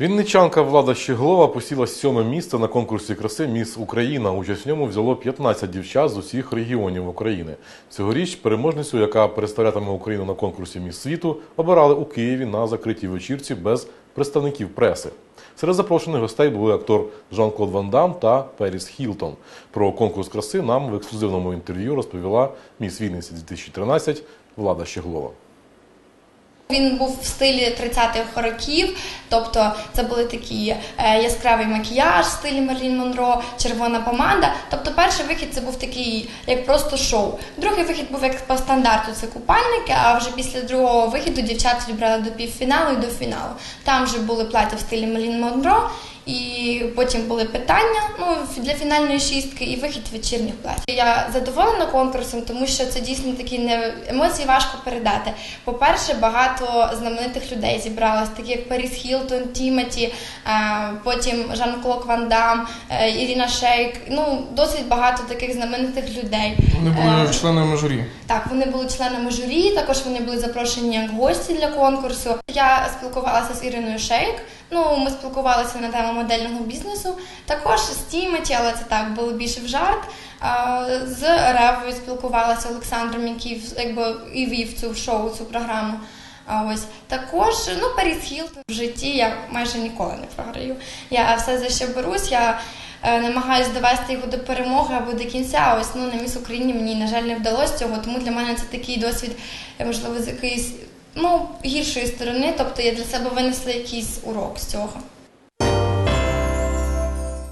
Вінничанка Влада Щеглова посіла сьоме місце на конкурсі краси Міс Україна. Участь в ньому взяло 15 дівчат з усіх регіонів України. Цьогоріч переможницю, яка представлятиме Україну на конкурсі Міс світу, обирали у Києві на закритій вечірці без представників преси. Серед запрошених гостей були актор Жан-Клод Ван Дам та Періс Хілтон. Про конкурс краси нам в ексклюзивному інтерв'ю розповіла міс Вінниці 2013 Влада Щеглова. Він був в стилі 30-х років, тобто це були такі е, яскравий макіяж в стилі Мерлін Монро, червона помада. Тобто, перший вихід це був такий, як просто шоу. Другий вихід був як по стандарту, це купальники. А вже після другого вихіду дівчат відбрали до півфіналу і до фіналу. Там вже були плаття в стилі Мерлін Монро. І потім були питання ну, для фінальної шістки і вихід вечірніх платів. Я задоволена конкурсом, тому що це дійсно такі не емоції важко передати. По-перше, багато знаменитих людей зібралось, такі як Паріс Хілтон, Тімоті, е, потім Жан-Клод Ван Дам, е, Ірина Шейк. Ну, досить багато таких знаменитих людей. Вони були Е, членами журі. так, вони були членами журі, також вони були запрошені як гості для конкурсу. Я спілкувалася з Іриною Шейк. Ну, ми спілкувалися на тему модельного бізнесу. Також з Тімоті, але це так було більше в жарт. З Ревою спілкувалася Олександром, який якби і вів цю шоу, цю програму. А ось також ну Паріс Хілтон в житті я майже ніколи не програю. Я все за що берусь. Я е, намагаюся довести його до перемоги або до кінця. Ось ну на міс Україні мені на жаль не вдалося цього. Тому для мене це такий досвід, е, можливо, з якоїсь ну гіршої сторони. Тобто я для себе винесла якийсь урок з цього.